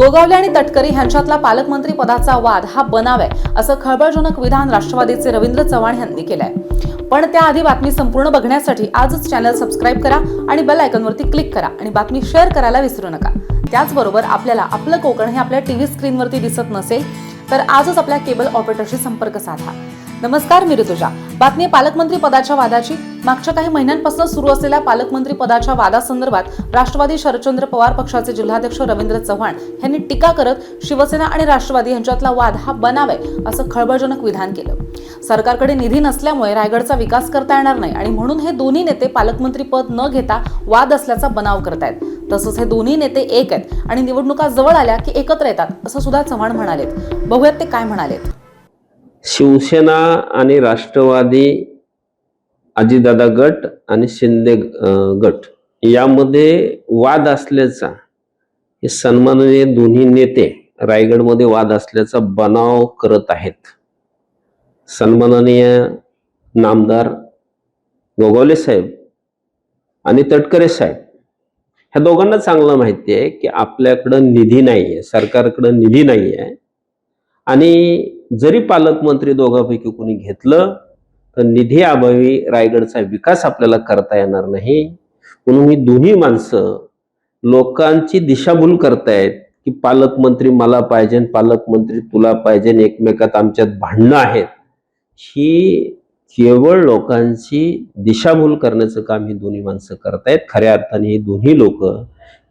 गोगावले आणि तटकरी यांच्यातला पालकमंत्री पदाचा वाद हा बनाव आहे असं खळबळजनक विधान राष्ट्रवादीचे रवींद्र चव्हाण यांनी केलंय. पण त्याआधी बातमी संपूर्ण बघण्यासाठी आजच चॅनल सबस्क्राईब करा आणि बेल आयकॉनवरती क्लिक करा आणि बातमी शेअर करायला विसरू नका. त्याचबरोबर आपल्याला आपलं कोकण हे आपल्या टीव्ही स्क्रीनवरती दिसत नसेल तर आजच आपल्या केबल ऑपरेटरशी संपर्क साधा. नमस्कार मी ऋतुजा. बातमी पालकमंत्री पदाच्या वादाची. मागच्या काही महिन्यांपासून सुरू असलेल्या पालकमंत्री पदाच्या वादासंदर्भात राष्ट्रवादी शरदचंद्र पवार पक्षाचे जिल्हाध्यक्ष रवींद्र चव्हाण यांनी टीका करत शिवसेना आणि राष्ट्रवादी यांच्यातला वाद हा बनाव आहे असं खळबळजनक विधान केलं. सरकारकडे निधी नसल्यामुळे रायगडचा विकास करता येणार नाही आणि म्हणून हे दोन्ही नेते पालकमंत्री पद न घेता वाद असल्याचा बनाव करतायत तसंच हे दोन्ही नेते एक आहेत आणि निवडणुका जवळ आल्या की एकत्र येतात असं सुद्धा चव्हाण म्हणालेत. बघूयात ते काय म्हणालेत. शिवसेना आणि राष्ट्रवादी अजितदादा गट आणि शिंदे गट. यामध्ये वाद असल्याचा हे सन्माननीय दोन्ही नेते रायगडमध्ये वाद असल्याचा बनाव करत आहेत. सन्माननीय नामदार गोगावले साहेब आणि तटकरे साहेब ह्या दोघांना चांगलं माहिती आहे की आपल्याकडं निधी नाही आहे सरकारकडं निधी नाही आहे आणि जरी पालकमंत्री दोघांपैकी कोणी घेतलं तर निधी अभावी रायगडचा विकास आपल्याला करता येणार नाही. म्हणून ही दोन्ही माणसं लोकांची दिशाभूल करतायत की पालकमंत्री मला पाहिजे पालकमंत्री तुला पाहिजे एकमेकात आमच्यात भांडणं आहेत. ही केवळ लोकांची दिशाभूल करण्याचं काम ही दोन्ही माणसं करतायत. खऱ्या अर्थाने ही दोन्ही लोक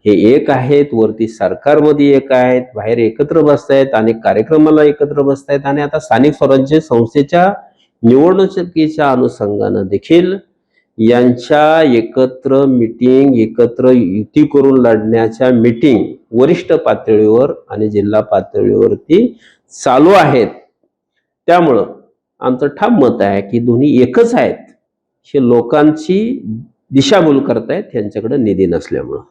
हे एक आहेत वरती सरकारमध्ये एक आहेत बाहेर एकत्र बसतायत अनेक कार्यक्रमाला एकत्र बसतायत आणि आता स्थानिक स्वराज्य संस्थेच्या निवडणुकीच्या अनुषंगानं देखील यांच्या एकत्र मिटिंग एकत्र युती करून लढण्याच्या मिटिंग वरिष्ठ पातळीवर आणि जिल्हा पातळीवरती चालू आहेत. त्यामुळं आमचं ठाम मत आहे की दोन्ही एकच आहेत. हे लोकांची दिशाभूल करतायत त्यांच्याकडे निधी नसल्यामुळं.